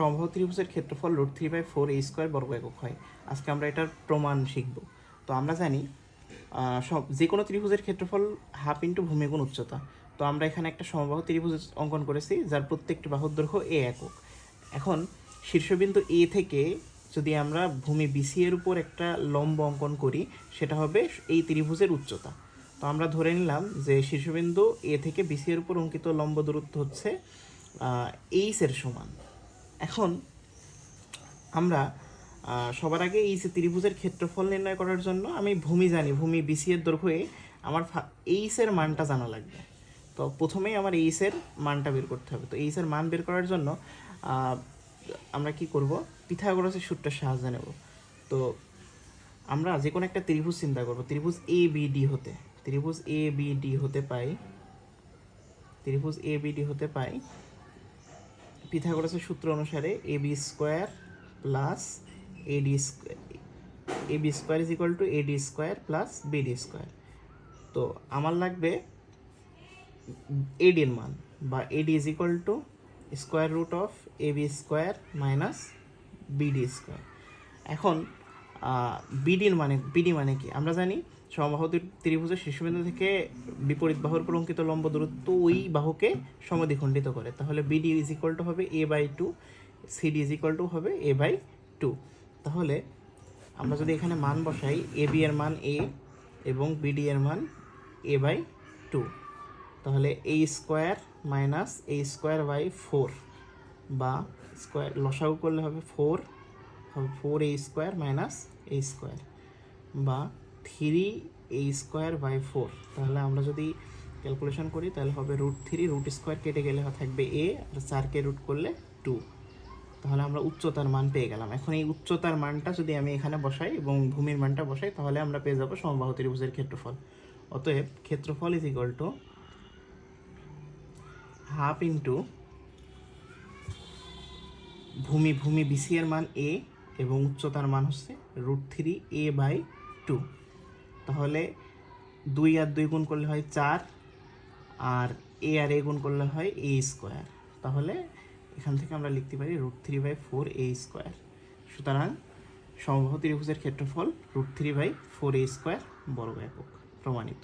সমবাহু ত্রিভুজের ক্ষেত্রফল রুট থ্রি বাই ফোর এই স্কোয়ার বর্গ একক হয়। আজকে আমরা এটার প্রমাণ শিখব। তো আমরা জানি সব যে কোনো ত্রিভুজের ক্ষেত্রফল হাফ ইন্টু ভূমিগুণ উচ্চতা। তো আমরা এখানে একটা সমবাহু ত্রিভুজ অঙ্কন করেছি, যার প্রত্যেকটি বাহুর দৈর্ঘ্য এ একক। এখন শীর্ষবিন্দু এ থেকে যদি আমরা ভূমি বিসি এর উপর একটা লম্ব অঙ্কন করি, সেটা হবে এই ত্রিভুজের উচ্চতা। তো আমরা ধরে নিলাম যে শীর্ষবিন্দু এ থেকে বিসি এর উপর অঙ্কিত লম্ব দূরত্ব হচ্ছে এইচ এর সমান। এখন আমরা সবার আগে এই যে ত্রিভুজের ক্ষেত্রফল নির্ণয় করার জন্য আমি ভূমি জানি, ভূমি বিসি এর দৈর্ঘ্যে আমার এইচ এর মানটা জানা লাগবে। তো প্রথমেই আমার এইচ এর মানটা বের করতে হবে। তো এইচ এর মান বের করার জন্য আমরা কি করব? পিথাগোরাসের সূত্রের সাহায্য নেব। তো আমরা যে কোনো একটা ত্রিভুজ চিন্তা করব। ত্রিভুজ এ বি ডি হতে, ত্রিভুজ এ বি ডি হতে পাই, ত্রিভুজ এ বি ডি হতে পাই পিথাগোরাসের সূত্র অনুসারে A B square plus AD square A B square is equal to A D square plus BD square তো আমার লাগবে এডির মান বা AD is equal to square root of A B square minus BD square এখন বিডির মানে BD মানে কি? আমরা জানি সমবাহু ত্রি- ত্রিভুজের শীর্ষবিন্দু থেকে বিপরীত বাহুর উপর অঙ্কিত লম্ব দূরত্ব ওই বাহুকে সমদ্বিখণ্ডিত করে। তাহলে বিডি ইজ ইকুয়াল টু হবে A by two CD is equal to হবে এ বাই টু তাহলে আমরা যদি এখানে মান বসাই এ বি এর মান এ এবং বিডি এর মান এ বাই টু তাহলে A square minus A square by four বা স্কোয়ার লসাগু করলে হবে four four A square minus A square বা three A square by four তাহলে আমরা যদি ক্যালকুলেশন করি, তাহলে হবে রুট থ্রি রুট স্কোয়ার কেটে গেলে থাকবে এ আর চারকে রুট করলে টু তাহলে আমরা উচ্চতার মান পেয়ে গেলাম। এখন এই উচ্চতার মানটা যদি আমি এখানে বসাই এবং ভূমির মানটা বসাই, তাহলে আমরা পেয়ে যাব সমবাহু ত্রিভুজের ক্ষেত্রফল। অতএব ক্ষেত্রফল is equal to half into ভূমি ভূমি বিসি এর মান এ এবং উচ্চতার মান হচ্ছে root three A by two তাহলে দুই আর দুই গুণ করলে হয় চার, আর এ আর এ গুণ করলে হয় এ স্কোয়ার তাহলে এখান থেকে আমরা লিখতে পারি root three by four A square সুতরাং সমবাহু ত্রিভুজের ক্ষেত্রফল root three by four A square বর্গ একক প্রমাণিত।